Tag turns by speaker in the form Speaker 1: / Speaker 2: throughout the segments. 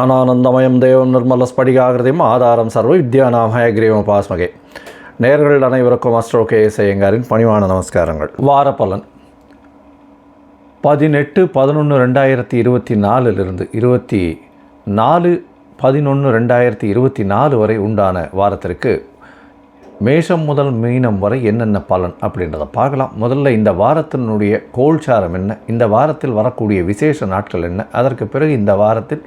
Speaker 1: ஞானானந்தமயம் தேவம் நிர்மல ஸ்படிகாகிருதியும் ஆதாரம் சர்வ வித்யானாம் ஹயக்ரீவம் பாஸ்மகே நேர்கள் அனைவருக்கும் அஸ்ட்ரோ கே எஸ் ஐயங்காரின் பணிவான நமஸ்காரங்கள். வாரப்பலன். பதினெட்டு பதினொன்று ரெண்டாயிரத்தி இருபத்தி நாலுலிருந்து இருபத்தி நாலு பதினொன்று ரெண்டாயிரத்தி இருபத்தி நாலு வரை உண்டான வாரத்திற்கு மேஷம் முதல் மீனம் வரை என்னென்ன பலன் அப்படின்றத பார்க்கலாம். முதல்ல இந்த வாரத்தினுடைய கோல்சாரம் என்ன? இந்த வாரத்தில் வரக்கூடிய விசேஷ நாட்கள் என்ன? அதற்கு பிறகு இந்த வாரத்தில்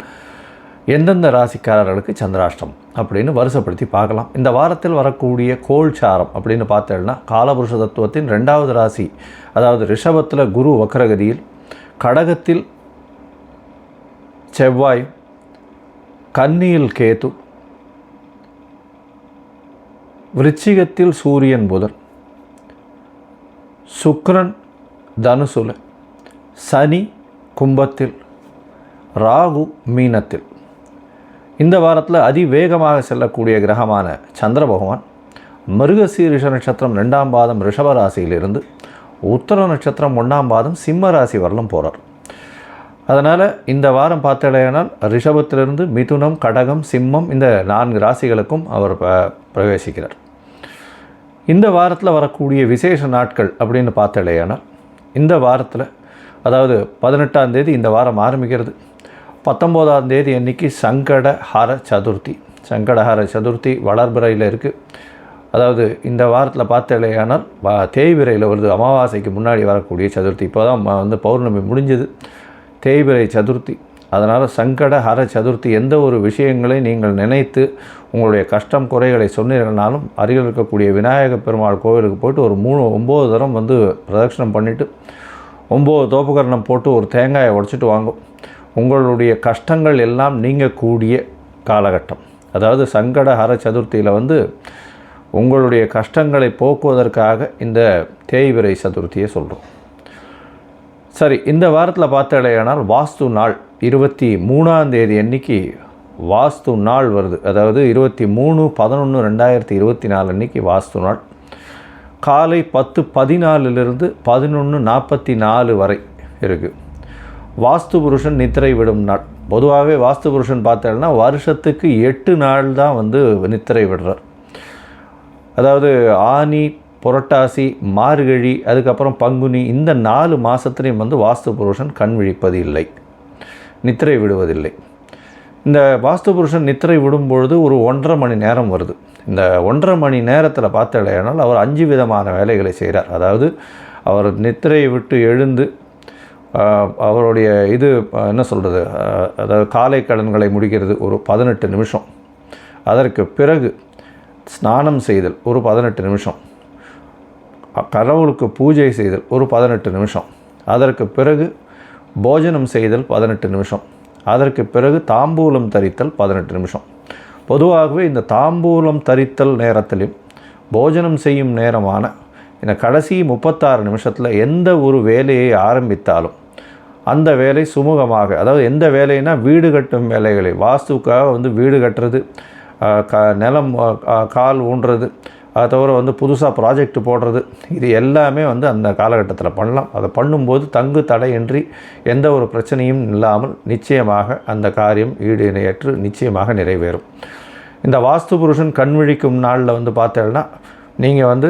Speaker 1: எந்தெந்த ராசிக்காரர்களுக்கு சந்திராஷ்டம் அப்படின்னு வருஷப்படுத்தி பார்க்கலாம். இந்த வாரத்தில் வரக்கூடிய கோல்சாரம் அப்படின்னு பார்த்தேன்னா காலபுருஷ தத்துவத்தின் ரெண்டாவது ராசி அதாவது ரிஷபத்தில் குரு வக்ரகதியில் கடகத்தில் செவ்வாய் கன்னியில் கேது விருச்சிகத்தில் சூரியன் புதன் சுக்ரன் தனுசுல சனி கும்பத்தில் ராகு மீனத்தில். இந்த வாரத்தில் அதிவேகமாக செல்லக்கூடிய கிரகமான சந்திர பகவான் மிருகசீரிஷ நட்சத்திரம் ரெண்டாம் பாதம் ரிஷப ராசியிலிருந்து உத்தர நட்சத்திரம் ஒன்றாம் பாதம் சிம்ம ராசி வரலும் போகிறார் அதனால் இந்த வாரம் பார்த்தடையானால் ரிஷபத்திலிருந்து மிதுனம் கடகம் சிம்மம் இந்த நான்கு ராசிகளுக்கும் அவர் ப- பிரவேசிக்கிறார். இந்த வாரத்தில் வரக்கூடிய விசேஷ நாட்கள் அப்படின்னு பார்த்தடையானால் இந்த வாரத்தில் அதாவது பதினெட்டாம் தேதி இந்த வாரம் ஆரம்பிக்கிறது. பத்தொம்போதாம் தேதி அன்னைக்கு சங்கடஹர சதுர்த்தி. சங்கடஹர சதுர்த்தி வளர்பிறையில் இருக்குது அதாவது இந்த வாரத்தில் பார்த்தலையானால் தேய்பிரையில் வருது. அமாவாசைக்கு முன்னாடி வரக்கூடிய சதுர்த்தி. இப்போ தான் வந்து பௌர்ணமி முடிஞ்சது. தேய்பிரை சதுர்த்தி. அதனால் சங்கட ஹர சதுர்த்தி எந்த ஒரு விஷயங்களை நீங்கள் நினைத்து உங்களுடைய கஷ்டம் குறைகளை சொன்னீர்கள்னாலும் அருகில் இருக்கக்கூடிய விநாயக பெருமாள் கோவிலுக்கு போய்ட்டு ஒரு மூணு ஒம்பது தரம் வந்து பிரதட்சணம் பண்ணிவிட்டு ஒம்பது தோப்புக்கரணம் போட்டு ஒரு தேங்காயை உடச்சிட்டு வாங்கும். உங்களுடைய கஷ்டங்கள் எல்லாம் நீங்கக்கூடிய காலகட்டம். அதாவது சங்கட ஹர சதுர்த்தியில் வந்து உங்களுடைய கஷ்டங்களை போக்குவதற்காக இந்த தேய்விரை சதுர்த்தியை சொல்கிறோம் சரி இந்த வாரத்தில் பார்த்தாலேயானால் வாஸ்து நாள் இருபத்தி மூணாம் தேதி அன்னைக்கு வாஸ்து நாள் வருது. அதாவது இருபத்தி மூணு பதினொன்று ரெண்டாயிரத்தி இருபத்தி நாலு அன்னைக்கு வாஸ்து நாள். காலை பத்து பதினாலிலிருந்து பதினொன்று நாற்பத்தி நாலு வரை இருக்குது வாஸ்து புருஷன் நித்திரை விடும் நாள். பொதுவாகவே வாஸ்து புருஷன் பார்த்தேன்னா வருஷத்துக்கு எட்டு நாள் தான் வந்து நித்திரை விடுறார். அதாவது ஆனி புரட்டாசி மார்கழி அதுக்கப்புறம் பங்குனி இந்த நாலு மாதத்துலேயும் வந்து வாஸ்து புருஷன் கண் விழிப்பது இல்லை நித்திரை விடுவதில்லை. இந்த வாஸ்து புருஷன் நித்திரை விடும்பொழுது ஒரு ஒன்றரை மணி நேரம் வருது. இந்த ஒன்றரை மணி நேரத்தில் பார்த்தலையானால் அவர் அஞ்சு விதமான வேலைகளை செய்கிறார் அதாவது அவர் நித்திரையை விட்டு எழுந்து அவருடைய இது என்ன சொல்கிறது அதாவது காலை கடன்களை முடிக்கிறது ஒரு பதினெட்டு நிமிஷம். அதற்கு பிறகு ஸ்நானம் செய்தல் ஒரு பதினெட்டு நிமிஷம். கடவுளுக்கு பூஜை செய்தல் ஒரு பதினெட்டு நிமிஷம். அதற்கு பிறகு போஜனம் செய்தல் பதினெட்டு நிமிஷம். அதற்கு பிறகு தாம்பூலம் தரித்தல் பதினெட்டு நிமிஷம். பொதுவாகவே இந்த தாம்பூலம் தரித்தல் நேரத்திலும் போஜனம் செய்யும் நேரமான இந்த கடைசி முப்பத்தாறு நிமிஷத்தில் எந்த ஒரு வேலையை ஆரம்பித்தாலும் அந்த வேலை சுமூகமாக அதாவது எந்த வேலைனா வீடு கட்டும் வேலைகளை வாஸ்துக்காக வந்து வீடு கட்டுறது க நிலம் கால் ஊன்றது அதை தவிர வந்து புதுசாக ப்ராஜெக்ட் போடுறது இது எல்லாமே வந்து அந்த காலகட்டத்தில் பண்ணலாம். அதை பண்ணும்போது தங்கு தடையின்றி எந்த ஒரு பிரச்சனையும் இல்லாமல் நிச்சயமாக அந்த காரியம் ஈடு இணையற்று நிச்சயமாக நிறைவேறும். இந்த வாஸ்து புருஷன் கண் விழிக்கும் நாளில் வந்து பார்த்தேன்னா நீங்கள் வந்து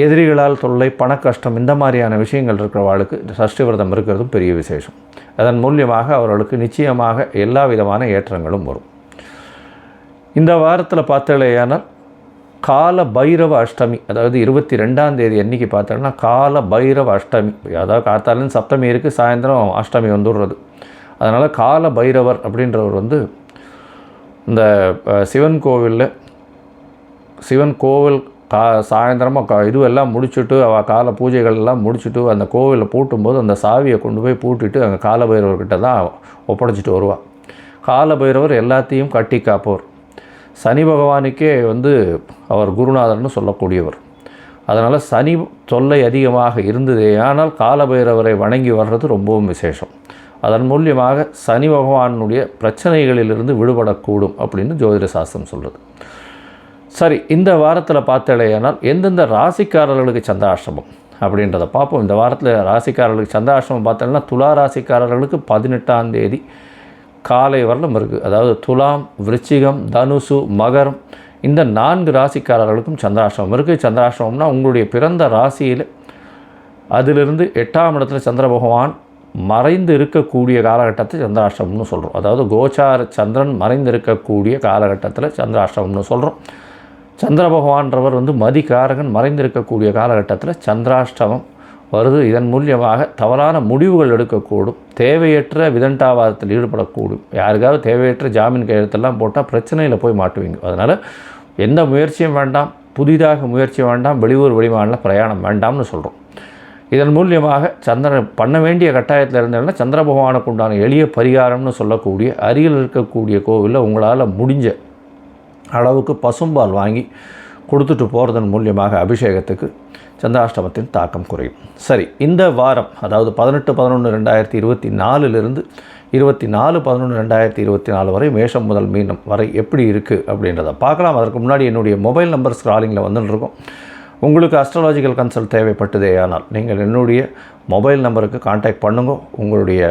Speaker 1: எதிரிகளால் தொல்லை பண கஷ்டம் இந்த மாதிரியான விஷயங்கள் இருக்கிறவாளுக்கு சஷ்டி விரதம் இருக்கிறதும் பெரிய விசேஷம். அதன் மூலியமாக அவர்களுக்கு நிச்சயமாக எல்லா விதமான ஏற்றங்களும் வரும். இந்த வாரத்தில் பார்த்தலையானால் கால பைரவ அஷ்டமி அதாவது இருபத்தி ரெண்டாம் தேதி அன்னைக்கு பார்த்தோன்னா கால பைரவ அஷ்டமி. அதாவது காத்தாலும் சப்தமி இருக்குது சாயந்தரம் அஷ்டமி வந்துடுறது. அதனால் கால பைரவர் அப்படின்றவர் வந்து இந்த சிவன் கோவிலில் சிவன் கோவில் கா சாயந்தரமாக கா இதுவெல்லாம் முடிச்சுட்டு அவள் கால பூஜைகள் எல்லாம் முடிச்சுட்டு அந்த கோவிலில் பூட்டும்போது அந்த சாவியை கொண்டு போய் பூட்டிட்டு அங்கே காலபைரவர்கிட்ட தான் ஒப்படைச்சிட்டு வருவாள் காலபைரவர் எல்லாத்தையும் கட்டி காப்பவர். சனி பகவானுக்கே வந்து அவர் குருநாதர்னு சொல்லக்கூடியவர். அதனால் சனி தொல்லை அதிகமாக இருந்தது ஆனால் காலபைரவரை வணங்கி வர்றது ரொம்பவும் விசேஷம். அதன் மூலியமாக சனி பகவானுடைய பிரச்சனைகளிலிருந்து விடுபடக்கூடும் அப்படின்னு ஜோதிட சாஸ்திரம் சொல்கிறது சரி இந்த வாரத்தில் பார்த்தலையானால் எந்தெந்த ராசிக்காரர்களுக்கு சந்திராஷ்டமம் அப்படின்றத பார்ப்போம். இந்த வாரத்தில் ராசிக்காரர்களுக்கு சந்திராஷ்டமம் பார்த்தோம்னா துலா ராசிக்காரர்களுக்கு பதினெட்டாம் தேதி காலை வரலும் இருக்குது அதாவது துலாம் விருச்சிகம் தனுசு மகரம் இந்த நான்கு ராசிக்காரர்களுக்கும் சந்திராஷ்டமம் இருக்குது சந்திராஷ்டமம்னா உங்களுடைய பிறந்த ராசியில் அதிலிருந்து எட்டாம் இடத்துல சந்திர பகவான் மறைந்து இருக்கக்கூடிய காலகட்டத்தை சந்திராஷ்டமம்னு சொல்கிறோம் அதாவது கோச்சார சந்திரன் மறைந்து இருக்கக்கூடிய காலகட்டத்தில் சந்திராஷ்டமம்னு சொல்கிறோம் சந்திர பகவான்றவர் வந்து மதிகாரகன் மறைந்திருக்கக்கூடிய காலகட்டத்தில் சந்திராஷ்டமம் வருது. இதன் மூலியமாக தவறான முடிவுகள் எடுக்கக்கூடும். தேவையற்ற விதண்டாவாதத்தில் ஈடுபடக்கூடும். யாருக்காவது தேவையற்ற ஜாமீன் கையெழுத்தெல்லாம் போட்டால் பிரச்சனையில் போய் மாட்டுவீங்க. அதனால் எந்த முயற்சியும் வேண்டாம். புதிதாக முயற்சி வேண்டாம். வெளியூர் வெளிமாநில பிரயாணம் வேண்டாம்னு சொல்கிறோம் இதன் மூலியமாக சந்திரன் பண்ண வேண்டிய கட்டாயத்தில் இருந்ததுன்னா சந்திர பகவானுக்கு உண்டான எளிய பரிகாரம்னு சொல்லக்கூடிய அருகில் இருக்கக்கூடிய கோவிலில் உங்களால் முடிஞ்ச அளவுக்கு பசும்பால் வாங்கி கொடுத்துட்டு போகிறதன் மூலியமாக அபிஷேகத்துக்கு சந்திராஷ்டமத்தின் தாக்கம் குறையும். சரி இந்த வாரம் அதாவது பதினெட்டு பதினொன்று ரெண்டாயிரத்தி இருபத்தி நாலுலேருந்து இருபத்தி நாலு பதினொன்று ரெண்டாயிரத்தி இருபத்தி நாலு வரை மேஷம் முதல் மீனம் வரை எப்படி இருக்குது அப்படின்றத பார்க்கலாம். அதற்கு முன்னாடி என்னுடைய மொபைல் நம்பர் ஸ்க்ராலிங்கில் வந்துட்டுருக்கோம் உங்களுக்கு அஸ்ட்ராலாஜிக்கல் கன்சல்ட் தேவைப்பட்டதே ஆனால் நீங்கள் என்னுடைய மொபைல் நம்பருக்கு காண்டாக்ட் பண்ணுங்க. உங்களுடைய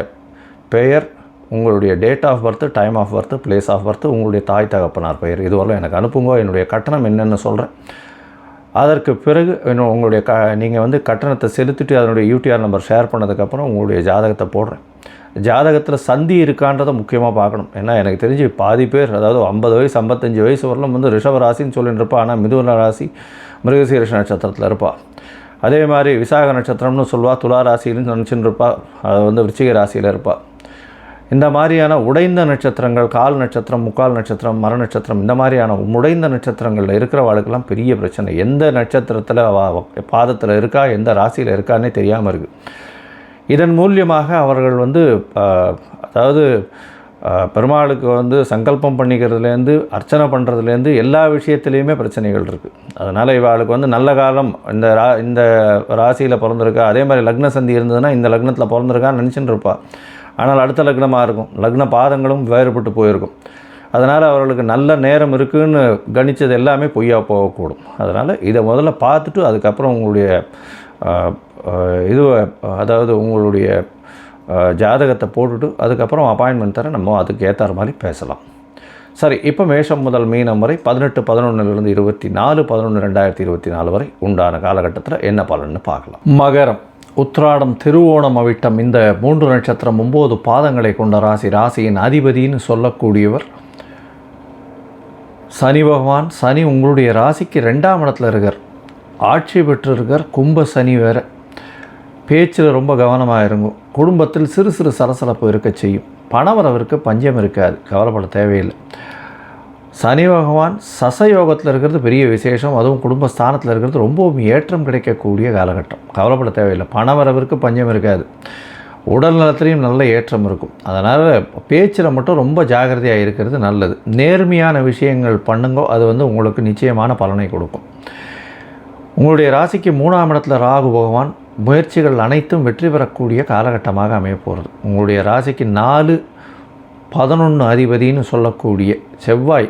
Speaker 1: பெயர் உங்களுடைய date of birth time of birth place of birth உங்களுடைய தாய் தகப்பனார் பெயர். இதுவரை எனக்கு அனுப்புங்க. என்னுடைய கட்டணம் என்னென்னு சொல்கிறேன் அதற்கு பிறகு இன்னும் உங்களுடைய க நீங்கள் வந்து கட்டணத்தை செலுத்திட்டு அதனுடைய யூடிஆர் நம்பர் ஷேர் பண்ணதுக்கப்புறம் உங்களுடைய ஜாதகத்தை போடுறேன். ஜாதகத்தில் சந்தி இருக்கான்றதை முக்கியமாக பார்க்கணும். ஏன்னா எனக்கு தெரிஞ்சு பாதி பேர் அதாவது ஐம்பது வயசு ஐம்பத்தஞ்சு வயசு வரலாம் வந்து ரிஷப ராசின்னு சொல்லிட்டு இருப்பா. ஆனால் மிதுன ராசி மிருகசீரிஷ நட்சத்திரத்தில் இருப்பாள் அதே மாதிரி விசாக நட்சத்திரம்னு சொல்லுவாள் துலா ராசின்னு நினச்சின்னு இருப்பாள் அது வந்து விருச்சிக ராசியில் இருப்பாள் இந்த மாதிரியான உடைந்த நட்சத்திரங்கள் கால் நட்சத்திரம் முக்கால் நட்சத்திரம் மர நட்சத்திரம் இந்த மாதிரியான உடைந்த நட்சத்திரங்களில் இருக்கிறவாளுக்கெல்லாம் பெரிய பிரச்சனை. எந்த நட்சத்திரத்தில் பாதத்தில் இருக்கா எந்த ராசியில் இருக்கான்னே தெரியாமல் இருக்குது இதன் மூலியமாக அவர்கள் வந்து அதாவது பெருமாளுக்கு வந்து சங்கல்பம் பண்ணிக்கிறதுலேருந்து அர்ச்சனை பண்ணுறதுலேருந்து எல்லா விஷயத்துலேயுமே பிரச்சனைகள் இருக்குது அதனால் இவாளுக்கு வந்து நல்ல காலம் இந்த ரா இந்த ராசியில் பிறந்திருக்கா அதே மாதிரி லக்ன சந்தி இருந்ததுன்னா இந்த லக்னத்தில் பிறந்திருக்கான்னு நினச்சின்னு இருப்பா. ஆனால் அடுத்த லக்னமாக இருக்கும். லக்ன பாதங்களும் வேறுபட்டு போயிருக்கும். அதனால் அவர்களுக்கு நல்ல நேரம் இருக்குன்னு கணித்தது எல்லாமே பொய்யா போகக்கூடும். அதனால் இதை முதல்ல பார்த்துட்டு அதுக்கப்புறம் உங்களுடைய இது அதாவது உங்களுடைய ஜாதகத்தை போட்டுட்டு அதுக்கப்புறம் அப்பாயின்மெண்ட் தர நம்ம அதுக்கு ஏற்றாற மாதிரி பேசலாம். சரி இப்போ மேஷம் முதல் மீனம் வரை பதினெட்டு பதினொன்றுலேருந்து இருபத்தி நாலு பதினொன்று ரெண்டாயிரத்தி இருபத்தி நாலு வரை உண்டான காலகட்டத்தில் என்ன பலன்னு பார்க்கலாம். மகரம். உத்ராடம் திருவோணம் அவிட்டம் இந்த மூன்று நட்சத்திரம் ஒம்பது பாதங்களை கொண்ட ராசி. ராசியின் அதிபதின்னு சொல்லக்கூடியவர் சனி பகவான். சனி உங்களுடைய ராசிக்கு ரெண்டாம் இடத்துல இருக்கார். ஆட்சி பெற்றிருக்கார். கும்ப சனி வேற. பேச்சில் ரொம்ப கவனமாக இருங்கும் குடும்பத்தில் சிறு சிறு சலசலப்பு இருக்க செய்யும். பணவரவிற்கு பஞ்சம் இருக்காது. கவலைப்பட தேவையில்லை. சனி பகவான் சசயோகத்தில் இருக்கிறது பெரிய விசேஷம். அதுவும் குடும்ப ஸ்தானத்தில் இருக்கிறது ரொம்பவும் ஏற்றம் கிடைக்கக்கூடிய காலகட்டம். கவலைப்பட தேவையில்லை. பண வரவிற்கு பஞ்சம் இருக்காது. உடல் நலத்திலையும் நல்ல ஏற்றம் இருக்கும். அதனால் பேச்சில் மட்டும் ரொம்ப ஜாகிரதையாக இருக்கிறது நல்லது. நேர்மையான விஷயங்கள் பண்ணுங்கோ அது வந்து உங்களுக்கு நிச்சயமான பலனை கொடுக்கும். உங்களுடைய ராசிக்கு மூணாம் இடத்துல ராகு பகவான் முயற்சிகள் அனைத்தும் வெற்றி பெறக்கூடிய காலகட்டமாக அமைய போகிறது உங்களுடைய ராசிக்கு நாலு பதினொன்று அதிபதின்னு சொல்லக்கூடிய செவ்வாய்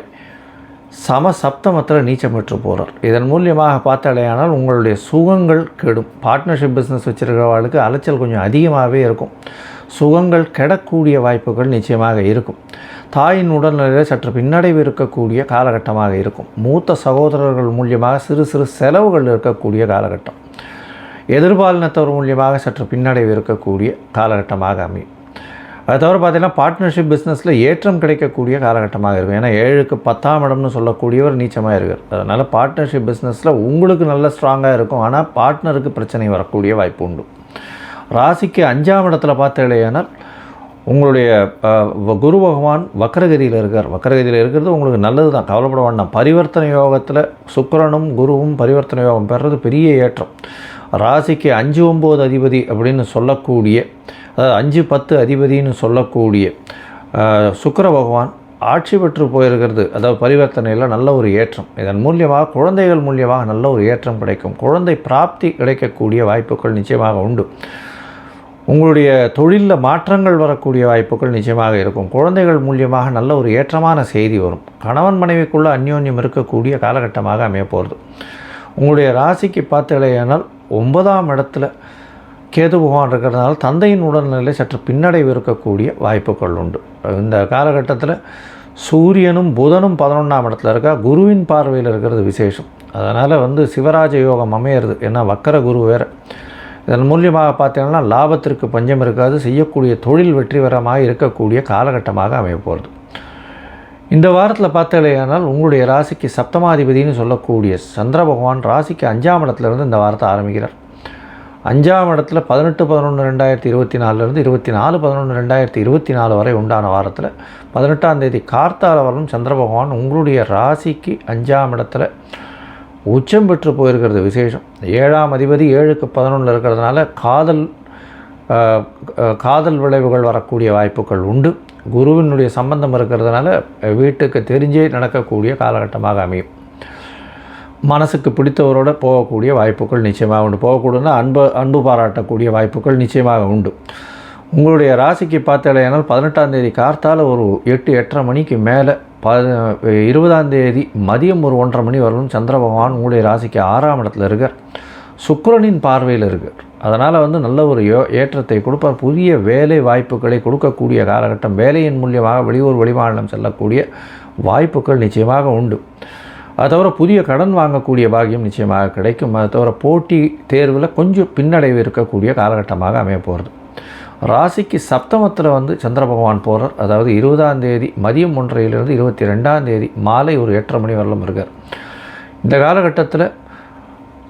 Speaker 1: சம சப்தமத்தில் நீச்சம் பெற்று போகிறார் இதன் மூலியமாக பார்த்தாலேயானால் உங்களுடைய சுகங்கள் கெடும். பார்ட்னர்ஷிப் பிஸ்னஸ் வச்சுருக்கிறவர்களுக்கு அலைச்சல் கொஞ்சம் அதிகமாகவே இருக்கும். சுகங்கள் கெடக்கூடிய வாய்ப்புகள் நிச்சயமாக இருக்கும். தாயின் உடல்நிலையில் சற்று பின்னடைவு இருக்கக்கூடிய காலகட்டமாக இருக்கும். மூத்த சகோதரர்கள் மூலியமாக சிறு சிறு செலவுகள் இருக்கக்கூடிய காலகட்டம். எதிர்பாலினத்தவர் மூலியமாக சற்று பின்னடைவு இருக்கக்கூடிய காலகட்டமாக அமையும். அது தவிர பார்த்தீங்கன்னா பார்ட்னர்ஷிப் பிஸ்னஸில் ஏற்றம் கிடைக்கக்கூடிய காலகட்டமாக இருக்கும். ஏன்னா ஏழுக்கு பத்தாம் இடம்னு சொல்லக்கூடியவர் நீச்சமாக இருக்கார். அதனால் பார்ட்னர்ஷிப் பிஸ்னஸில் உங்களுக்கு நல்ல ஸ்ட்ராங்காக இருக்கும். ஆனால் பார்ட்னருக்கு பிரச்சனை வரக்கூடிய வாய்ப்பு உண்டு. ராசிக்கு அஞ்சாம் இடத்துல பார்த்தீங்கன்னா உங்களுடைய வ- குரு பகவான் வக்கரகதியில் இருக்கார். வக்கரகதியில் இருக்கிறது உங்களுக்கு நல்லது தான் கவலைப்பட வேண்டாம். பரிவர்த்தனை யோகத்தில் சுக்கரனும் குருவும் பரிவர்த்தனை யோகம் பெறுறது பெரிய ஏற்றம். ராசிக்கு அஞ்சு ஒம்பது அதிபதி அப்படின்னு சொல்லக்கூடிய அதாவது அஞ்சு பத்து அதிபதின்னு சொல்லக்கூடிய சுக்கர பகவான் ஆட்சி பெற்று போயிருக்கிறது. அதாவது பரிவர்த்தனையில் நல்ல ஒரு ஏற்றம். இதன் மூலியமாக குழந்தைகள் மூலியமாக நல்ல ஒரு ஏற்றம் கிடைக்கும். குழந்தை பிராப்தி கிடைக்கக்கூடிய வாய்ப்புகள் நிச்சயமாக உண்டு. உங்களுடைய தொழிலில் மாற்றங்கள் வரக்கூடிய வாய்ப்புகள் நிச்சயமாக இருக்கும். குழந்தைகள் மூலியமாக நல்ல ஒரு ஏற்றமான செய்தி வரும். கணவன் மனைவிக்குள்ளே அந்யோன்யம் இருக்கக்கூடிய காலகட்டமாக அமைய போகிறது உங்களுடைய ராசிக்கு பார்த்தலையானால் ஒன்பதாம் இடத்துல கேது பகவான் இருக்கிறதுனால தந்தையின் உடல்நிலை சற்று பின்னடைவு இருக்கக்கூடிய வாய்ப்புகள் உண்டு. இந்த காலகட்டத்தில் சூரியனும் புதனும் பதினொன்றாம் இடத்துல இருக்கா குருவின் பார்வையில் இருக்கிறது விசேஷம். அதனால் வந்து சிவராஜ யோகம் அமையிறது. ஏன்னா வக்கர குரு வேறு. இதன் மூலியமாக பார்த்தீங்கன்னா லாபத்திற்கு பஞ்சம் இருக்காது. செய்யக்கூடிய தொழில் வெற்றிகரமாக இருக்கக்கூடிய காலகட்டமாக அமைய போகிறது இந்த வாரத்தில் பார்த்தாலேயானால் உங்களுடைய ராசிக்கு சப்தமாதிபதினு சொல்லக்கூடிய சந்திர பகவான் ராசிக்கு அஞ்சாம் இடத்துலேருந்து இந்த வாரத்தை ஆரம்பிக்கிறார். அஞ்சாம் இடத்துல பதினெட்டு பதினொன்று ரெண்டாயிரத்தி இருபத்தி நாலுலேருந்து இருபத்தி நாலு பதினொன்று ரெண்டாயிரத்தி இருபத்தி நாலு வரை உண்டான வாரத்தில் பதினெட்டாம் தேதி கார்த்தால வரலும் சந்திர பகவான் உங்களுடைய ராசிக்கு அஞ்சாம் இடத்துல உச்சம் பெற்று போயிருக்கிறது விசேஷம். ஏழாம் அதிபதி ஏழுக்கு பதினொன்றில் இருக்கிறதுனால காதல் காதல் விளைவுகள் வரக்கூடிய வாய்ப்புகள் உண்டு. குருவினுடைய சம்பந்தம் இருக்கிறதுனால வீட்டுக்கு தெரிஞ்சே நடக்கக்கூடிய காலகட்டமாக அமையும். மனசுக்கு பிடித்தவரோட போகக்கூடிய வாய்ப்புகள் நிச்சயமாக உண்டு. போகக்கூடாதுன்னா அன்பு அன்பு பாராட்டக்கூடிய வாய்ப்புகள் நிச்சயமாக உண்டு. உங்களுடைய ராசிக்கு பார்த்தாலேனால் பதினெட்டாம் தேதி கார்த்தால் ஒரு எட்டு எட்டரை மணிக்கு மேலே ப இருபதாம் தேதி மதியம் ஒரு ஒன்றரை மணி வரலும் சந்திர பகவான் உங்களுடைய ராசிக்கு ஆறாம் இடத்துல இருக்கார். சுக்கரனின் பார்வையில் இருக்கார். அதனால் வந்து நல்ல ஒரு யோ ஏற்றத்தை கொடுப்பார். புதிய வேலை வாய்ப்புகளை கொடுக்கக்கூடிய காலகட்டம் வேலையின் மூலியமாக வெளியூர் வெளிமாநிலம் செல்லக்கூடிய வாய்ப்புகள் நிச்சயமாக உண்டு. அது தவிர புதிய கடன் வாங்கக்கூடிய பாகியம் நிச்சயமாக கிடைக்கும். அது தவிர போட்டி தேர்வில் கொஞ்சம் பின்னடைவு இருக்கக்கூடிய காலகட்டமாக அமைய போகிறது ராசிக்கு சப்தமத்தில் வந்து சந்திர பகவான் போகிறார் அதாவது இருபதாம் தேதி மதியம் ஒன்றையிலிருந்து இருபத்தி ரெண்டாம் தேதி மாலை ஒரு எட்டரை மணி வரலும் இருக்கார். இந்த காலகட்டத்தில்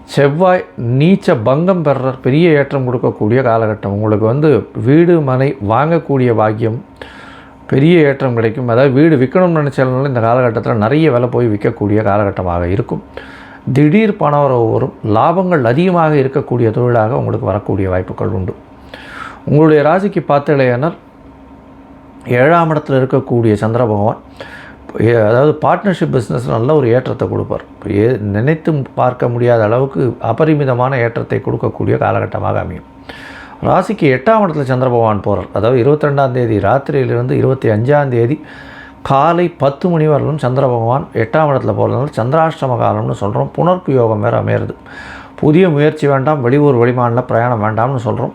Speaker 1: செவ்வாய் நீச்ச பங்கம் பெற பெரிய ஏற்றம் கொடுக்கக்கூடிய காலகட்டம். உங்களுக்கு வந்து வீடு மனை வாங்கக்கூடிய பாக்கியம் பெரிய ஏற்றம் கிடைக்கும். அதாவது வீடு விற்கணும்னு நினச்சாலும் இந்த காலகட்டத்தில் நிறைய விலை போய் விற்கக்கூடிய காலகட்டமாக இருக்கும். திடீர் பணவரவு வரும். லாபங்கள் அதிகமாக இருக்கக்கூடிய தொழிலாக உங்களுக்கு வரக்கூடிய வாய்ப்புகள் உண்டு. உங்களுடைய ராசிக்கு பார்த்தலையானால் ஏழாம் இடத்தில் இருக்கக்கூடிய சந்திர பகவான் அதாவது பார்ட்னர்ஷிப் பிஸ்னஸ் நல்ல ஒரு ஏற்றத்தை கொடுப்பார். ஏ நினைத்தும் பார்க்க முடியாத அளவுக்கு அபரிமிதமான ஏற்றத்தை கொடுக்கக்கூடிய காலகட்டமாக அமையும். ராசிக்கு எட்டாம் இடத்துல சந்திர பகவான் போகிறார் அதாவது இருபத்தி ரெண்டாம் தேதி ராத்திரியிலிருந்து இருபத்தி அஞ்சாம் தேதி காலை பத்து மணி வரலும் சந்திர பகவான் எட்டாம் இடத்துல போகிறதுனால சந்திராஷ்டம காலம்னு சொல்கிறோம் புனர்ப்பு யோகம் வேறு அமையிறது. புதிய முயற்சி வேண்டாம் வெளியூர் வெளிமாநில பிரயாணம் வேண்டாம்னு சொல்கிறோம்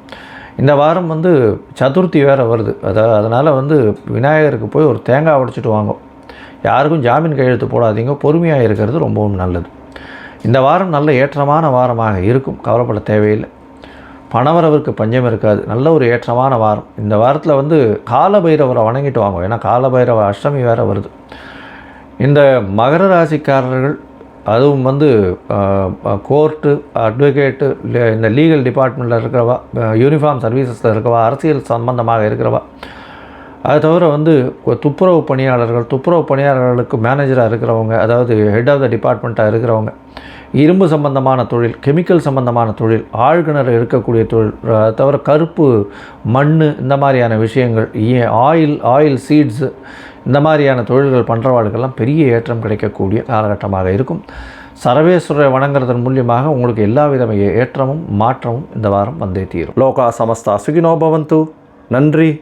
Speaker 1: இந்த வாரம் வந்து சதுர்த்தி வேறு வருது. அதாவது அதனால் வந்து விநாயகருக்கு போய் ஒரு தேங்காய் உடைச்சிட்டு வாங்கும் யாருக்கும் ஜாமீன் கையெழுத்து போடாதீங்க. பொறுமையாக இருக்கிறது ரொம்பவும் நல்லது. இந்த வாரம் நல்ல ஏற்றமான வாரமாக இருக்கும். கவலைப்பட தேவையில்லை. பணவரவிற்கு பஞ்சம் இருக்காது. நல்ல ஒரு ஏற்றமான வாரம். இந்த வாரத்தில் வந்து காலபைரவரை வணங்கிட்டு வாங்க. ஏன்னா காலபைரவ அஷ்டமி வேறு வருது. இந்த மகர ராசிக்காரர்கள் அதுவும் வந்து கோர்ட்டு அட்வொகேட்டு இந்த லீகல் டிபார்ட்மெண்ட்டில் இருக்கிறவா யூனிஃபார்ம் சர்வீசஸில் இருக்கிறவா அரசியல் சம்பந்தமாக இருக்கிறவா அது தவிர வந்து துப்புரவு பணியாளர்கள் துப்புரவு பணியாளர்களுக்கு மேனேஜராக இருக்கிறவங்க அதாவது ஹெட் ஆஃப் த டிபார்ட்மெண்ட்டாக இருக்கிறவங்க இரும்பு சம்பந்தமான தொழில் கெமிக்கல் சம்பந்தமான தொழில் ஆழ்கிணறு இருக்கக்கூடிய தொழில் அது தவிர கருப்பு மண் இந்த மாதிரியான விஷயங்கள் ஆயில் ஆயில் சீட்ஸு இந்த மாதிரியான தொழில்கள் பண்ணுறவாளுக்கெல்லாம் பெரிய ஏற்றம் கிடைக்கக்கூடிய காலகட்டமாக இருக்கும். சரவேஸ்வரரை வணங்குறதன் மூலியமாக உங்களுக்கு எல்லா வித ஏற்றமும் மாற்றமும் இந்த வாரம் வந்தே தீரும். லோகா சமஸ்தா சுகினோபவந்து நன்றி.